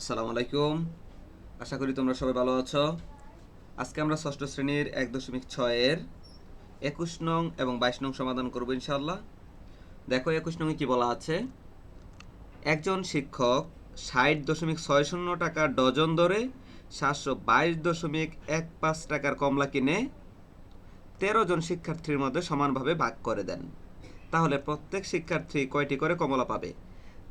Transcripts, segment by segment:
আসসালামু আলাইকুম। আশা করি তোমরা সবাই ভালো আছো। আজকে আমরা ষষ্ঠ শ্রেণির এক দশমিক ছয়ের একুশ নং এবং বাইশ নং সমাধান করব ইনশাল্লাহ দেখো একুশ নংয়ে কি বলা আছে? একজন শিক্ষক ষাট দশমিক ছয় শূন্য টাকা ডজন দরে সাতশো বাইশ দশমিক এক পাঁচ টাকার কমলা কিনে তেরো জন শিক্ষার্থীর মধ্যে সমানভাবে ভাগ করে দেন। তাহলে প্রত্যেক শিক্ষার্থী কয়টি করে কমলা পাবে?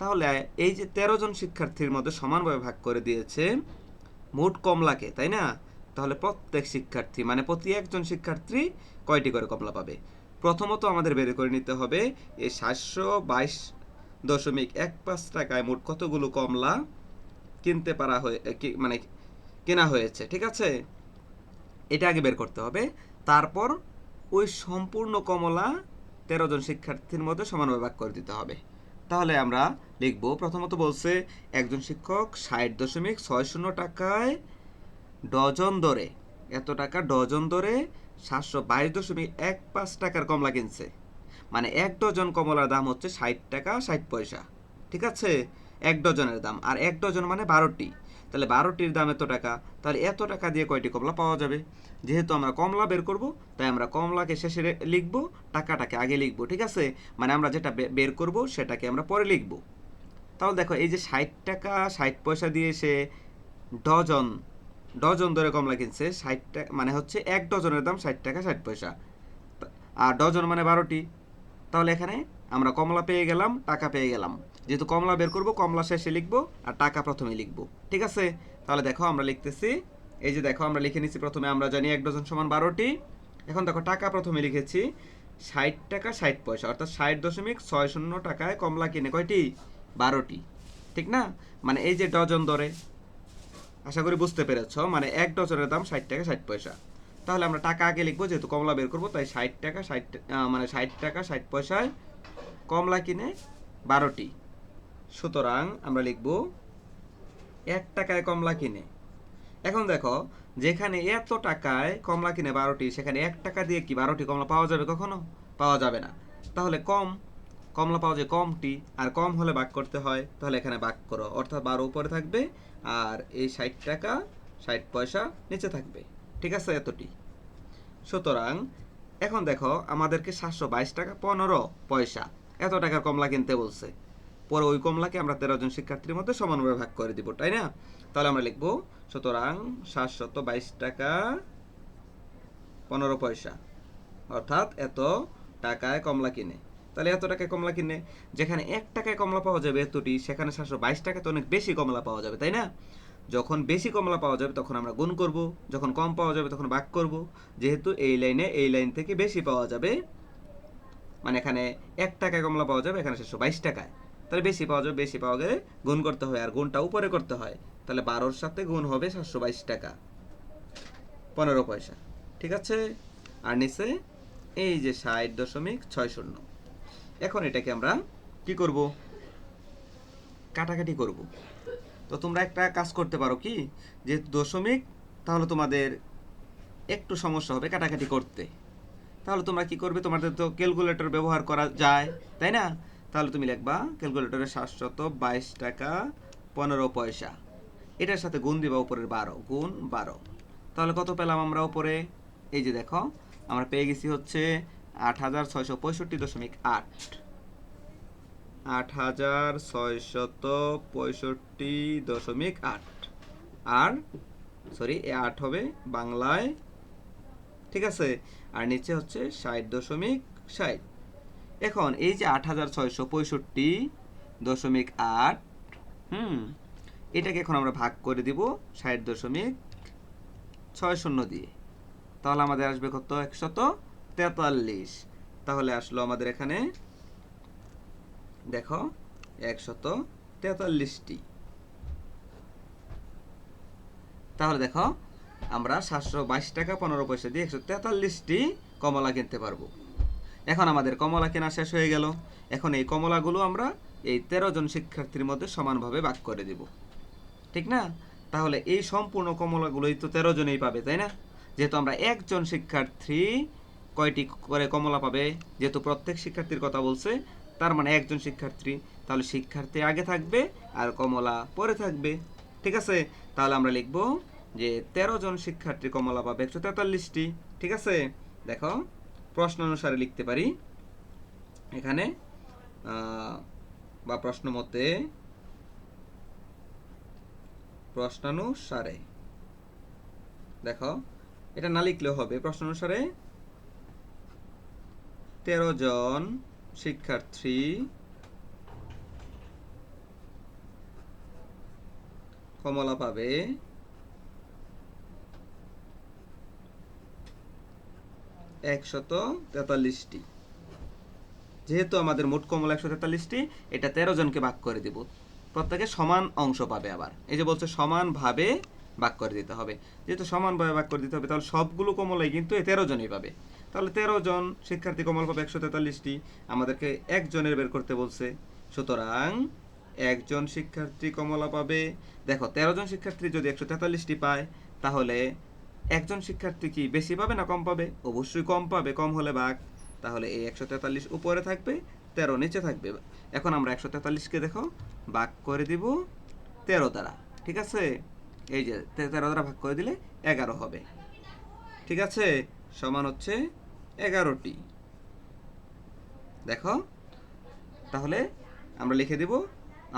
তাহলে এই যে তেরো জন শিক্ষার্থীর মধ্যে সমানভাবে ভাগ করে দিয়েছে, মোট কমলাকে, তাই না? তাহলে প্রত্যেক শিক্ষার্থী মানে প্রতি একজন শিক্ষার্থী কয়টি করে কমলা পাবে? প্রথমত আমাদের বের করে নিতে হবে এই সাতশো বাইশ দশমিক এক পাঁচ টাকায় মোট কতগুলো কমলা কিনতে পারা হয়ে মানে কেনা হয়েছে, ঠিক আছে? এটা আগে বের করতে হবে। তারপর ওই সম্পূর্ণ কমলা তেরো জন শিক্ষার্থীর মধ্যে সমানভাবে ভাগ করে দিতে হবে। তাহলে আমরা লিখব, প্রথমত বলছে, একজন শিক্ষক ষাট দশমিক ছয় শূন্য টাকায় ডজন দরে, এত টাকা ডজন দরে সাতশো বাইশ দশমিক এক পাঁচ টাকার কমলা কিনছে। মানে এক ডজন কমলার দাম হচ্ছে ষাট টাকা ষাট পয়সা। ঠিক আছে? এক ডজনের দাম। আর এক ডজন মানে বারোটি। তাহলে বারোটির দাম এত টাকা, তাহলে এত টাকা দিয়ে কয়টি কমলা পাওয়া যাবে? যেহেতু আমরা কমলা বের করব, তাই আমরা কমলাকে শেষে লিখব, টাকাটাকে আগে লিখব, ঠিক আছে? মানে আমরা যেটা বের করব, সেটাকে আমরা পরে লিখব। তাহলে দেখো, এই যে ষাট টাকা, ষাট পয়সা দিয়ে সে ডজন ডজন ধরে কমলা কিনছে, ষাট টাকা মানে হচ্ছে এক ডজনের দাম ষাট টাকা, ষাট পয়সা। আর ডজন মানে বারোটি। তাহলে এখানে আমরা কমলা পেয়ে গেলাম, টাকা পেয়ে গেলাম। যেহেতু কমলা বের করব, কমলা শেষে লিখব আর টাকা প্রথমে লিখব। ঠিক আছে? তাহলে দেখো আমরা লিখতেছি, এই যে দেখো আমরা লিখে নিচ্ছি প্রথমে আমরা জানি এক ডজন সমান বারোটি। এখন দেখো টাকা প্রথমে লিখেছি, ষাট টাকা ষাট পয়সা, অর্থাৎ ষাট দশমিক ছয় শূন্য টাকায় কমলা কিনে কয়টি? বারোটি। ঠিক না? মানে এই যে ডজন দরে আশা করি বুঝতে পেরেছ মানে এক ডজনের দাম ষাট টাকা ষাট পয়সা। তাহলে আমরা টাকা আগে লিখব, যেহেতু কমলা বের করব, তাই ষাট টাকা ষাট মানে ষাট টাকা ষাট পয়সায় কমলা কিনে বারোটি। সুতরাং আমরা লিখব, এক টাকায় কমলা কিনে। এখন দেখো, যেখানে এত টাকায় কমলা কিনে বারোটি, সেখানে এক টাকা দিয়ে কি বারোটি কমলা পাওয়া যাবে কখনো? পাওয়া যাবে না। তাহলে কম, কমলা পাওয়া যায় কমটি, আর কম হলে ভাগ করতে হয়, তাহলে এখানে ভাগ করো। অর্থাৎ বারো উপরে থাকবে, আর এই ষাট টাকা, ষাট পয়সা নিচে থাকবে। ঠিক আছে এতটি। সুতরাং, এখন দেখো, আমাদেরকে সাতশো বাইশ টাকা পনেরো পয়সা, এত টাকার কমলা কিনতে বলছে। পরে ওই কমলাকে আমরা তেরো জন শিক্ষার্থীর মধ্যে সমানভাবে ভাগ করে দিব, তাই না? তাহলে আমরা লিখব, সুতরাং সাতশত বাইশ টাকা পনেরো পয়সা। অর্থাৎ এত টাকায় কমলা কিনে। তাহলে এত টাকায় কমলা কিনে, যেখানে এক টাকায় কমলা পাওয়া যাবে এতটি, সেখানে সাতশো বাইশ টাকাতে অনেক বেশি কমলা পাওয়া যাবে, তাই না? যখন বেশি কমলা পাওয়া যাবে তখন আমরা গুণ করব, যখন কম পাওয়া যাবে তখন ভাগ করব। যেহেতু এই লাইনে এই লাইন থেকে বেশি পাওয়া যাবে মানে এখানে এক টাকায় কমলা পাওয়া যাবে, এখানে সাতশো বাইশ টাকায়। তাহলে বেশি পাওয়া যাবে, বেশি পাওয়া গেলে গুণ করতে হয়। আর গুণটা উপরে করতে হয়। তাহলে বারোর সাথে গুণ হবে সাতশো বাইশ টাকা। পনেরো পয়সা। ঠিক আছে? আর নিচে এই যে ষাট দশমিক ছয় শূন্য। এখন এটাকে আমরা কি করব? কাটাকাটি করব। তো তোমরা একটা কাজ করতে পারো কি? যে দশমিক, তাহলে তোমাদের একটু সমস্যা হবে কাটাকাটি করতে। তাহলে তোমরা কি করবে? তোমাদের তো ক্যালকুলেটর ব্যবহার করা যায়, তাই না? তাহলে তুমি লিখবা ক্যালকুলেটরে সাতশত বাইশ টাকা পনেরো পয়সা। এটার সাথে গুণ দিবা উপরের বারো, গুণ বারো। তাহলে কত পেলাম আমরা উপরে? এই যে দেখো, আমরা পেয়ে গেছি হচ্ছে আট হাজার ছয়শো পঁয়ষট্টি দশমিক আট। আট হাজার ছয়শত পঁয়ষট্টি দশমিক আট। আর সরি এ আট হবে বাংলায়, ঠিক আছে? আর নিচে হচ্ছে ষাট দশমিক ষাট। এখন এই যে আট হাজার ছয়শো পঁয়ষট্টি দশমিক আট, হুম, এটাকে এখন আমরা ভাগ করে দিব ষাট দশমিক ছয় শূন্য দিয়ে। তাহলে আমাদের আসবে কত? একশত তেতাল্লিশ। তাহলে আসলো আমাদের এখানে, দেখো, একশত তেতাল্লিশটি। তাহলে দেখো, আমরা সাতশো বাইশ টাকা পনেরো পয়সা দিয়ে একশো তেতাল্লিশটি কমলা কিনতে পারব। এখন আমাদের কমলা কেনা শেষ হয়ে গেল। এখন এই কমলাগুলো আমরা এই তেরো জন শিক্ষার্থীর মধ্যে সমানভাবে ভাগ করে দিব। ঠিক না? তাহলে এই সম্পূর্ণ কমলাগুলোই তো তেরো জনেই পাবে, তাই না? যেহেতু আমরা একজন শিক্ষার্থী, কয়টি করে কমলা পাবে? যেহেতু প্রত্যেক শিক্ষার্থীর কথা বলছে, তার মানে একজন শিক্ষার্থী। তাহলে শিক্ষার্থী আগে থাকবে আর কমলা পরে থাকবে। ঠিক আছে? তাহলে আমরা লিখব যে তেরো জন শিক্ষার্থী কমলা পাবে একশো তেতাল্লিশটি। ঠিক আছে? দেখো। প্রশ্ন অনুসারে লিখতে পারি। এখানে বা প্রশ্ন মতে প্রশ্নানুসারে। দেখো, এটা না লিখলেও হবে। প্রশ্ন অনুসারে তেরো জন শিক্ষার্থী কমলা পাবে। একশত তেতাল্লিশটি। যেহেতু আমাদের মোট কমলা একশো তেতাল্লিশটি, এটা তেরো জনকে ভাগ করে দিব। প্রত্যেকে সমান অংশ পাবে আবার। এই যে বলছে সমানভাবে ভাগ করে দিতে হবে। যেহেতু সমানভাবে ভাগ করে দিতে হবে, তাহলে সবগুলো কমলাই কিন্তু এই তেরো জনই পাবে। তাহলে তেরো জন শিক্ষার্থী কমল পাবে একশো তেতাল্লিশটি, আমাদেরকে একজনের বের করতে বলছে। সুতরাং একজন শিক্ষার্থী কমলা পাবে। দেখো, তেরো জন শিক্ষার্থী যদি একশো তেতাল্লিশটি পায়, তাহলে একজন শিক্ষার্থী কি বেশি পাবে না কম পাবে? অবশ্যই কম পাবে, কম হলে ভাগ তাহলে এই একশো তেতাল্লিশ উপরে থাকবে, তেরো নিচে থাকবে। এখন আমরা একশো তেতাল্লিশকে দেখো ভাগ করে দিব তেরো দ্বারা, ঠিক আছে? এই যে তেরো দ্বারা ভাগ করে দিলে এগারো হবে। ঠিক আছে? সমান হচ্ছে এগারোটি। দেখো, তাহলে আমরা লিখে দিব,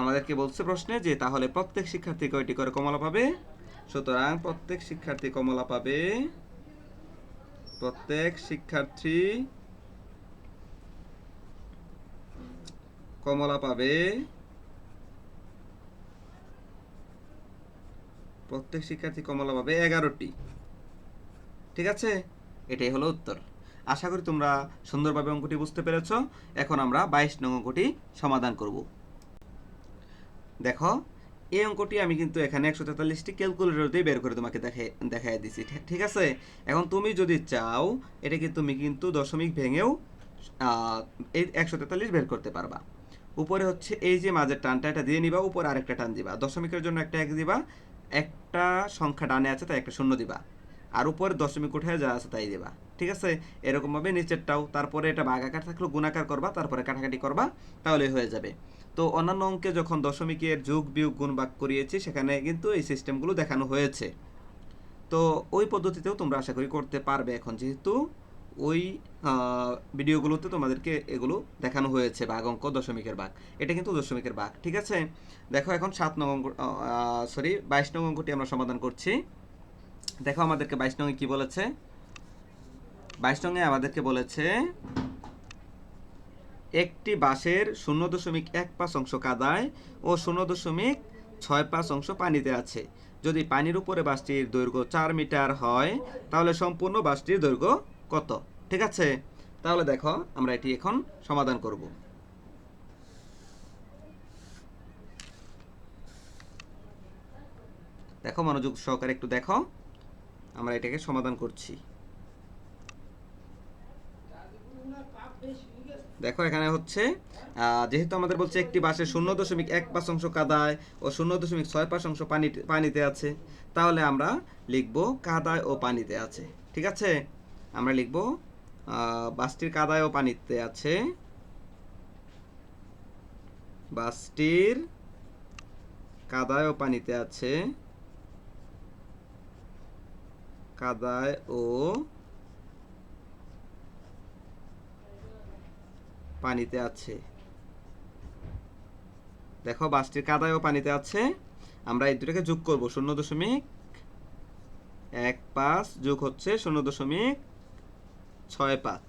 আমাদেরকে বলছে প্রশ্নে যে তাহলে প্রত্যেক শিক্ষার্থী কয়টি করে কমলা পাবে? সুতরাং প্রত্যেক শিক্ষার্থী কমলা পাবে। প্রত্যেক শিক্ষার্থী কমলা পাবে। প্রত্যেক শিক্ষার্থী কমলা পাবে এগারোটি। ঠিক আছে? এটাই হলো উত্তর। আশা করি তোমরা সুন্দরভাবে অঙ্কটি বুঝতে পেরেছ। এখন আমরা বাইশ নং অঙ্কটি সমাধান করব। দেখো এই অঙ্কটি আমি কিন্তু এখানে একশো তেতাল্লিশটি ক্যালকুলেটর দিয়ে বের করে তোমাকে দেখে, দেখাই দিছি ঠিক- আছে? এখন তুমি যদি চাও এটাকে তুমি কিন্তু দশমিক ভেঙেও এই একশো তেতাল্লিশ বের করতে পারবা। উপরে হচ্ছে এই যে মাঝের টানটা, এটা দিয়ে নিবা, উপরে আরেকটা টান দিবা। দশমিকের জন্য একটা এক দিবা, একটা সংখ্যা ডানে আছে, তাই একটা শূন্য দিবা। আর উপরে দশমিক উঠে যা আছে, তাই দিবা। ঠিক আছে? এরকমভাবে নিচেরটাও, তারপরে এটা ভাগাকার থাকলেও গুণাকার করবা, তারপরে কাটাকাটি করবা তাহলে হয়ে যাবে। তো অন্যান্য অঙ্কে যখন দশমিকের যোগ বিয়োগ গুণ ভাগ করিয়েছি, সেখানে কিন্তু এই সিস্টেমগুলো দেখানো হয়েছে। তো ওই পদ্ধতিতেও তোমরা আশা করি করতে পারবে এখন, যেহেতু ওই ভিডিওগুলোতে তোমাদেরকে এগুলো দেখানো হয়েছে বাঘ অঙ্ক, দশমিকের বাঘ এটা কিন্তু দশমিকের বাঘ ঠিক আছে? দেখো এখন সাত নং অঙ্ক সরি বাইশ নং অঙ্কটি আমরা সমাধান করছি। দেখো আমাদেরকে বাইশ নঙে কি বলেছে? বাইশ নঙে আমাদেরকে বলেছে একটি বাঁশের শূন্য দশমিক এক পাঁচ অংশ কাদায় ও শূন্য দশমিক ছয় পাঁচ অংশ পানিতে আছে। যদি পানির উপরে বাসটির দৈর্ঘ্য চার মিটার হয়, তাহলে সম্পূর্ণ বাসটির দৈর্ঘ্য কত? ঠিক আছে? তাহলে দেখো, আমরা এটি এখন সমাধান করব। দেখো, মনোযোগ সহকারে একটু দেখো। আমরা এটাকে সমাধান করছি। দেখো, এখানে হচ্ছে যেহেতু আমাদের বলছে একটি বাসের শূন্য দশমিক এক পাঁচ অংশ কাদায় ও শূন্য দশমিক ছয় পাঁচ অংশ পানি পানিতে আছে, তাহলে আমরা লিখব কাদায় ও পানিতে আছে, ঠিক আছে? আমরা লিখব বাসটির কাদায় ও পানিতে আছে বাসটির কাদায় ও পানিতে আছে, কাদায় ও পানিতে আছে। দেখো, বাসটির কাদায় ও পানিতে আছে। আমরা এই দুটাকে যোগ করব। শূন্য দশমিক এক পাঁচ যোগ হচ্ছে শূন্য দশমিক ছয় পাঁচ।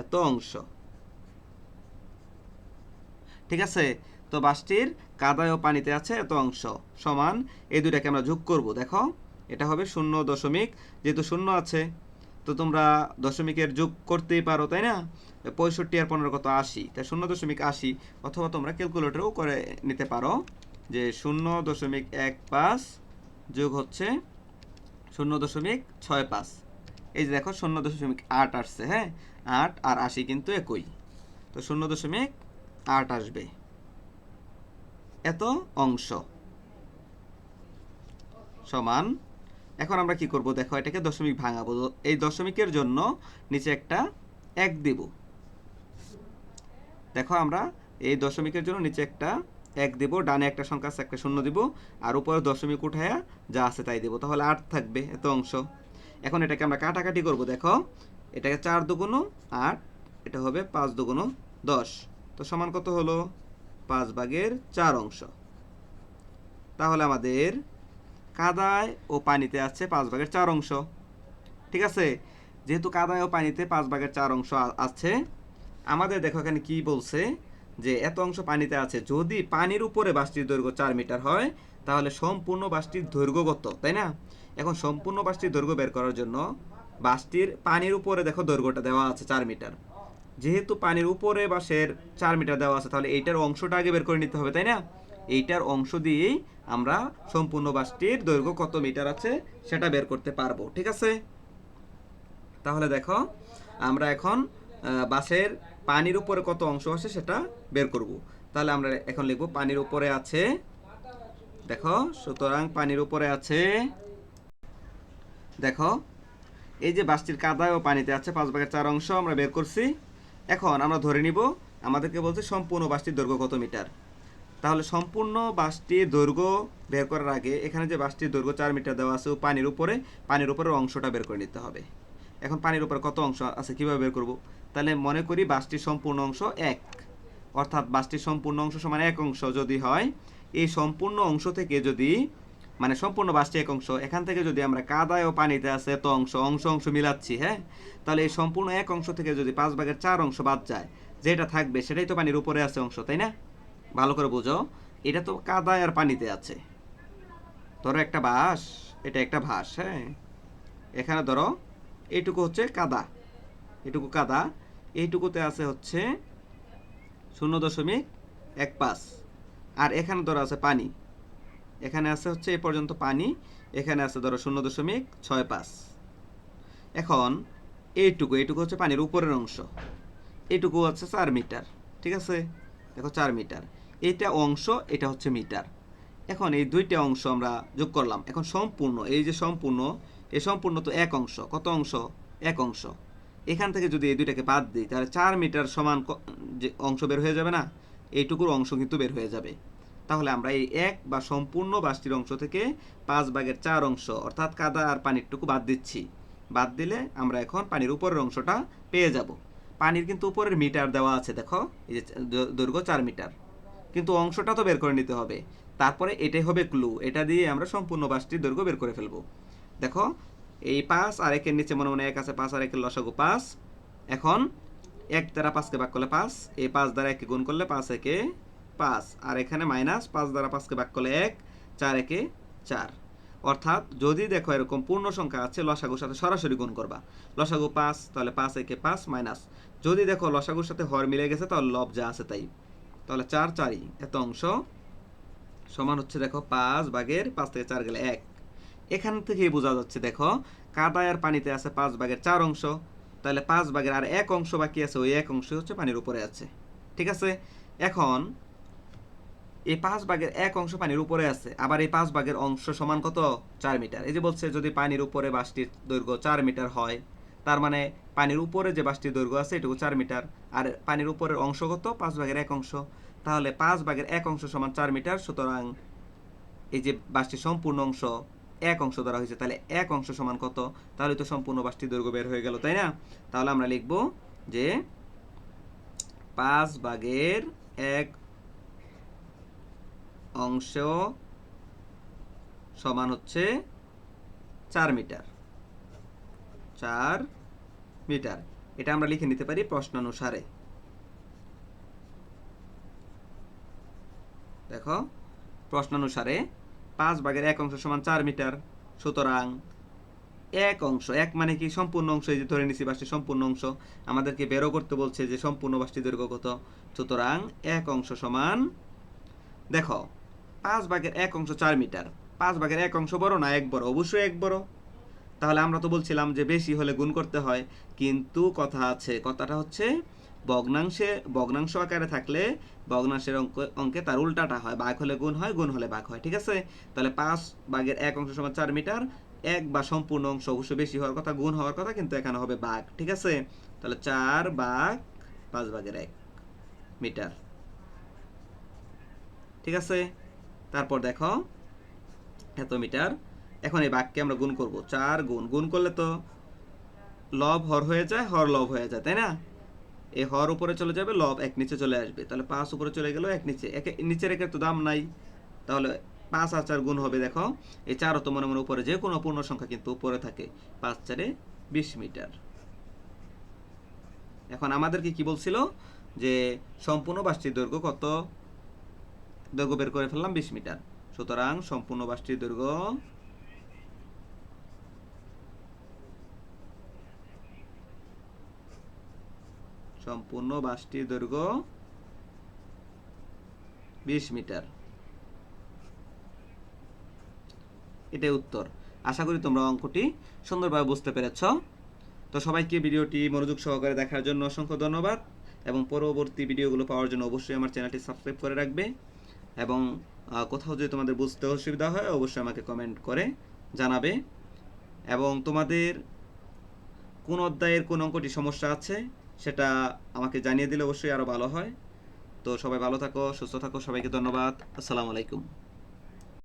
এত অংশ। ঠিক আছে? তো বাসটির কাদায় ও পানিতে আছে, এত অংশ। সমান এই দুটাকে আমরা যোগ করব। দেখো, এটা হবে শূন্য দশমিক, যেহেতু শূন্য আছে। তো তোমরা দশমিকের যোগ করতেই পারো, তাই না? পঁয়ষট্টি আর পনেরো কত? আশি। তাই শূন্য দশমিক আশি, অথবা তোমরা ক্যালকুলেটরেও করে নিতে পারো যে শূন্য দশমিক এক পাঁচ যোগ হচ্ছে শূন্য দশমিক ছয় পাঁচ। এই যে দেখো, শূন্য দশমিক আট আসছে হ্যাঁ? আট আর আশি কিন্তু একই। তো শূন্য দশমিক আট আসবে। এত অংশ। সমান এখন আমরা কি করব? দেখো, এটাকে দশমিক ভাঙাবো। এই দশমিকের জন্য নিচে একটা এক দেব। দেখো, আমরা এই দশমিকের জন্য নিচে একটা এক দেব, ডানে একটা সংখ্যা আছে, একটা শূন্য দিব, আর উপরে দশমিক উঠায়া যা আছে তাই দেব। তাহলে আট থাকবে, এত অংশ। এখন এটাকে আমরা কাটাকাটি করব। দেখো, এটাকে চার দুগুণ আট, এটা হবে পাঁচ দুগুণ দশ। তো সমান কত হলো? পাঁচ ভাগের চার অংশ। তাহলে আমাদের কাদায় ও পানিতে আছে পাঁচ ভাগের চার অংশ। ঠিক আছে? যেহেতু কাদায় ও পানিতে পাঁচ ভাগের চার অংশ আছে আমাদের দেখো এখানে কি বলছে? যে এত অংশ পানিতে আছে, যদি পানির উপরে বাসটির দৈর্ঘ্য চার মিটার হয়, তাহলে সম্পূর্ণ বাসটির দৈর্ঘ্য কত? তাই না? এখন সম্পূর্ণ বাসটির দৈর্ঘ্য বের করার জন্য বাসটির পানির উপরে দেখো দৈর্ঘ্যটা দেওয়া আছে চার মিটার। যেহেতু পানির উপরে বাসের চার মিটার দেওয়া আছে, তাহলে এইটার অংশটা আগে বের করে নিতে হবে, তাই না? এইটার অংশ দিয়েই আমরা সম্পূর্ণ বাসটির দৈর্ঘ্য কত মিটার আছে সেটা বের করতে পারব, ঠিক আছে? তাহলে দেখো, আমরা এখন বাসের পানির উপরে কত অংশ আছে সেটা বের করব। তাহলে আমরা এখন লিখব, পানির উপরে আছে, দেখো, সুতরাং পানির উপরে আছে, দেখো, এই যে বাসটির কাদা ও পানিতে আছে পাঁচ ভাগের চার অংশ, আমরা বের করছি। এখন আমরা ধরে নিব, আমাদেরকে বলছে সম্পূর্ণ বাসটির দৈর্ঘ্য কত মিটার। তাহলে সম্পূর্ণ বাসটির দৈর্ঘ্য বের করার আগে এখানে যে বাসটির দৈর্ঘ্য চার মিটার দেওয়া আছে পানির উপরে, পানির উপরের অংশটা বের করে নিতে হবে। এখন পানির উপরে কত অংশ আছে, কীভাবে বের করব? তাহলে মনে করি বাসটির সম্পূর্ণ অংশ এক। অর্থাৎ বাসটির সম্পূর্ণ অংশ সমান এক অংশ যদি হয়, এই সম্পূর্ণ অংশ থেকে যদি মানে সম্পূর্ণ বাসটি এক অংশ, এখান থেকে যদি আমরা কাদায় ও পানিতে আছে এত অংশ অংশ অংশ মিলাচ্ছি হ্যাঁ? তাহলে এই সম্পূর্ণ এক অংশ থেকে যদি পাঁচ ভাগের চার অংশ বাদ যায়, যেটা থাকবে সেটাই তো পানির উপরে আছে অংশ, তাই না? ভালো করে বুঝো। এটা তো কাদায় আর পানিতে আছে। ধরো একটা বাস এটা একটা ভাস হ্যাঁ? এখানে ধরো এইটুকু হচ্ছে কাদা। এটুকু কাদা, এইটুকুতে আছে হচ্ছে শূন্য দশমিক এক পাঁচ। আর এখানে ধরো আছে পানি। এখানে আছে হচ্ছে এ পর্যন্ত পানি, এখানে আছে ধরো শূন্য দশমিক ছয় পাঁচ। এখন, এইটুকু এইটুকু হচ্ছে পানির উপরের অংশ। এইটুকু হচ্ছে চার মিটার, ঠিক আছে? দেখো চার মিটার। এইটা অংশ, এটা হচ্ছে মিটার। এখন এই দুইটা অংশ আমরা যোগ করলাম। এখন সম্পূর্ণ, এই যে সম্পূর্ণ, এই সম্পূর্ণ তো এক অংশ। কত অংশ? এক অংশ। এখান থেকে যদি এই দুইটাকে বাদ দিই, তাহলে চার মিটার সমান যে অংশ বের হয়ে যাবে না? এইটুকুর অংশ কিন্তু বের হয়ে যাবে। তাহলে আমরা এই এক বা সম্পূর্ণ বাসটির অংশ থেকে পাঁচ ভাগের চার অংশ, অর্থাৎ কাদা আর পানিরটুকু বাদ দিচ্ছি। বাদ দিলে আমরা এখন পানির উপরের অংশটা পেয়ে যাব। পানির কিন্তু উপরের মিটার দেওয়া আছে, দেখো। এই যে দৈর্ঘ্য চার মিটার। কিন্তু অংশটা তো বের করে নিতে হবে। তারপরে এটাই হবে ক্লু এটা দিয়ে আমরা সম্পূর্ণ বাসটির দৈর্ঘ্য বের করে ফেলব। দেখো, এই পাঁচ আর একের নিচে মনে মনে এক আছে, পাঁচ আর একের লসাগু পাঁচ। এখন এক দ্বারা পাঁচকে ভাগ করলে পাঁচ এই পাঁচ দ্বারা একে গুণ করলে পাঁচ একে পাঁচ। আর এখানে মাইনাস পাঁচ দ্বারা পাঁচকে ভাগ করলে এক, চার একে চার। অর্থাৎ যদি দেখো এরকম পূর্ণ সংখ্যা আছে, লসাগুর সাথে সরাসরি গুণ করবা। লসাগু পাঁচ, তাহলে পাঁচ একে পাঁচ মাইনাস। যদি দেখো লসাগুর সাথে হর মিলে গেছে, তাহলে লব যা আছে তাই। তাহলে চার চারই, এত অংশ সমান হচ্ছে দেখো পাঁচ ভাগের পাঁচ থেকে চার গেলে এক। এখান থেকেই বোঝা যাচ্ছে দেখো, কাদায় আর পানিতে আছে পাঁচ ভাগের চার অংশ। তাহলে পাঁচ ভাগের আর এক অংশ বাকি আছে, ওই এক অংশ হচ্ছে পানির উপরে আছে। ঠিক আছে? এখন এই পাঁচ ভাগের এক অংশ পানির উপরে আছে। আবার এই পাঁচ ভাগের অংশ সমান কত? চার মিটার। এই যে বলছে, যদি পানির উপরে বাসটির দৈর্ঘ্য চার মিটার হয়, তার মানে পানির উপরে যে বাসটির দৈর্ঘ্য আছে, এটুকু চার মিটার। আর পানির উপরের অংশ কত? পাঁচ ভাগের এক অংশ। তাহলে পাঁচ ভাগের এক অংশ সমান চার মিটার, সুতরাং এই যে বাসটির সম্পূর্ণ অংশ এক অংশ ধরা হয়েছে, তাহলে এক অংশ সমান কত? তাহলে তো সম্পূর্ণ বাসটির দৈর্ঘ্য বের হয়ে গেল, তাই না? তাহলে আমরা লিখব যে পাঁচ ভাগের এক অংশ সমান হচ্ছে চার মিটার। চার মিটার। এটা আমরা লিখে নিতে পারি প্রশ্নানুসারে দেখো প্রশ্নানুসারে পাঁচ ভাগের এক অংশ সমান চার মিটার। সুতরাং এক অংশ, এক মানে কি সম্পূর্ণ অংশ? এই যে ধরে নিছি বাসটি সম্পূর্ণ অংশ। আমাদেরকে বেরো করতে বলছে যে সম্পূর্ণ বাসটি দৈর্ঘ্য কত? সুতরাং এক অংশ সমান, দেখো পাঁচ ভাগের এক অংশ চার মিটার। পাঁচ ভাগের এক অংশ বড় না, এক বড়? অবশ্যই এক বড়। তাহলে আমরা তো বলছিলাম যে বেশি হলে গুণ করতে হয়, কিন্তু কথা আছে, কথাটা হচ্ছে ভগ্নাংশে, ভগ্নাংশ আকারে থাকলে ভগ্নাংশের অঙ্ক, অঙ্কে তার উল্টাটা হয়। বাঘ হলে গুণ হয়, গুণ হলে বাঘ হয়, ঠিক আছে? তাহলে পাঁচ ভাগের এক অংশ সমান চার মিটার, এক বা সম্পূর্ণ অংশ অবশ্যই বেশি হওয়ার কথা, গুণ হওয়ার কথা, কিন্তু এখানে হবে বাঘ ঠিক আছে? তাহলে চার বাঘ পাঁচ ভাগের এক মিটার, ঠিক আছে? তারপর দেখো, এত মিটার। এখন এই বাক্যে আমরা গুণ করব, চার গুণ। গুণ করলে তো লব হর হয়ে যায়, হর লব হয়ে যায়, তাই না? এই হর উপরে চলে যাবে, লব এক নিচে চলে আসবে। তাহলে পাঁচ উপরে চলে গেল, এক নিচে। একে নিচের একের তো দাম নাই। তাহলে পাঁচ আর চার গুণ হবে, দেখো। এই চারও তো মনে মনে উপরে, যে কোনো পূর্ণ সংখ্যা কিন্তু উপরে থাকে। পাঁচ চারে বিশ মিটার। এখন আমাদেরকে কি বলছিল? যে সম্পূর্ণ বাসটির দৈর্ঘ্য কত? দৈর্ঘ্য বের করে ফেললাম বিশ মিটার। সুতরাং সম্পূর্ণ বাসটির দৈর্ঘ্য সম্পূর্ণ বাসটির দৈর্ঘ্য বিশ মিটার। এটাই উত্তর। আশা করি তোমরা অঙ্কটি সুন্দরভাবে বুঝতে পেরেছ। তো সবাইকে ভিডিওটি মনোযোগ সহকারে দেখার জন্য অসংখ্য ধন্যবাদ এবং পরবর্তী ভিডিওগুলো পাওয়ার জন্য অবশ্যই আমার চ্যানেলটি সাবস্ক্রাইব করে রাখবে। এবং কোথাও যদি তোমাদের বুঝতে অসুবিধা হয়, অবশ্যই আমাকে কমেন্ট করে জানাবে। এবং তোমাদের কোন অধ্যায়ের কোন অঙ্কটি সমস্যা আছে, সেটা আমাকে জানিয়ে দিলে অবশ্যই আরও ভালো হয়। তো সবাই ভালো থাকো, সুস্থ থাকো, সবাইকে ধন্যবাদ। আসসালামু আলাইকুম।